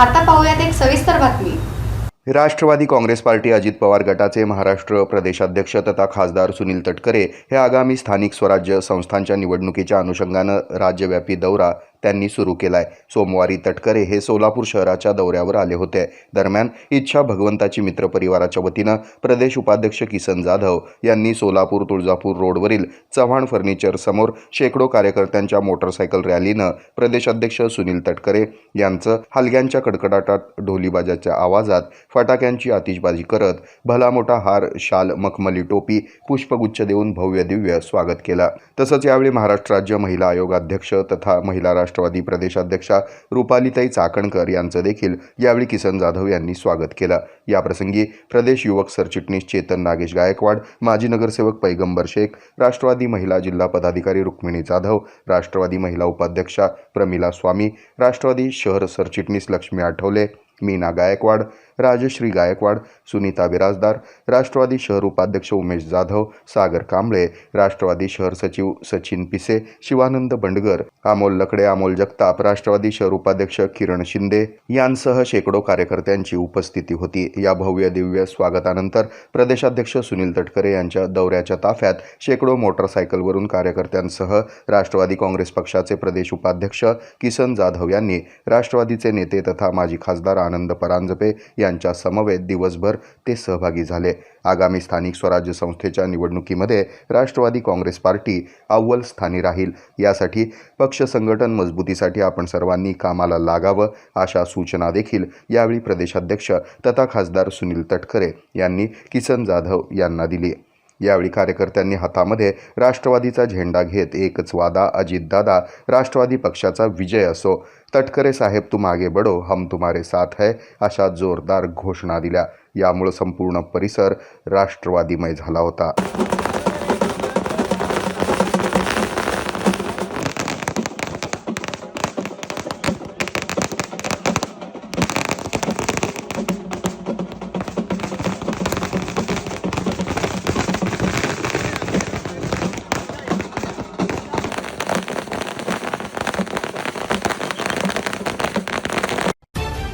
आता पाहूयात एक सविस्तर बातमी. राष्ट्रवादी काँग्रेस पार्टी अजित पवार गटाचे महाराष्ट्र प्रदेशाध्यक्ष तथा खासदार सुनील तटकरे हे आगामी स्थानिक स्वराज्य संस्थांच्या निवडणुकीच्या अनुषंगानं राज्यव्यापी दौरा त्यांनी सुरू केलाय. सोमवारी तटकरे हे सोलापूर शहराच्या दौऱ्यावर आले होते. दरम्यान इच्छा भगवंताची मित्र परिवाराच्या वतीनं प्रदेश उपाध्यक्ष किसन जाधव यांनी सोलापूर तुळजापूर रोडवरील चव्हाण फर्निचर समोर शेकडो कार्यकर्त्यांच्या मोटरसायकल रॅलीनं प्रदेशाध्यक्ष सुनील तटकरे यांचं हलग्यांच्या कडकडाटात ढोलीबाजाच्या आवाजात फटाक्यांची आतिषबाजी करत भला मोठा हार शाल मखमली टोपी पुष्पगुच्छ देऊन भव्य दिव्य स्वागत केलं. तसंच यावेळी महाराष्ट्र राज्य महिला आयोग अध्यक्ष तथा महिला राष्ट्रवादी प्रदेशाध्यक्षा रुपालीताई चाकणकर यांचं देखील यावेळी किसन जाधव यांनी स्वागत केलं. याप्रसंगी प्रदेश युवक सरचिटणीस चेतन नागेश गायकवाड माजी नगरसेवक पैगंबर शेख राष्ट्रवादी महिला जिल्हा पदाधिकारी रुक्मिणी जाधव राष्ट्रवादी महिला उपाध्यक्षा प्रमिला स्वामी राष्ट्रवादी शहर सरचिटणीस लक्ष्मी आठवले मीना गायकवाड राजश्री गायकवाड सुनीता बिराजदार राष्ट्रवादी शहर उपाध्यक्ष उमेश जाधव सागर कांबळे राष्ट्रवादी शहर सचिव सचिन पिसे शिवानंद बंडगर अमोल लकडे अमोल जगताप राष्ट्रवादी शहर उपाध्यक्ष किरण शिंदे यांसह शेकडो कार्यकर्त्यांची उपस्थिती होती. या भव्य दिव्य स्वागतानंतर प्रदेशाध्यक्ष सुनील तटकरे यांच्या दौऱ्याच्या ताफ्यात शेकडो मोटरसायकलवरून कार्यकर्त्यांसह राष्ट्रवादी काँग्रेस पक्षाचे प्रदेश उपाध्यक्ष किसन जाधव यांनी राष्ट्रवादीचे नेते तथा माजी खासदार आनंद परांजपे यांच्या समवेत दिवसभर ते सहभागी झाले. आगामी स्थानिक स्वराज्य संस्थेच्या निवडणुकीमध्ये राष्ट्रवादी काँग्रेस पार्टी अव्वल स्थानी राहील. यासाठी पक्ष संघटन मजबूतीसाठी आपण सर्वांनी कामाला लागावं अशा सूचना देखील यावेळी प्रदेशाध्यक्ष तथा खासदार सुनील तटकरे यांनी किसन जाधव यांना दिली. यावेळी कार्यकर्त्यांनी हातामध्ये राष्ट्रवादीचा झेंडा घेत एकच वादा अजितदादा राष्ट्रवादी पक्षाचा विजय असो. तटकरे साहेब तुम मागे बडो हम तुम्हारे साथ है अशा जोरदार घोषणा दिल्या. यामुळं संपूर्ण परिसर राष्ट्रवादीमय झाला होता.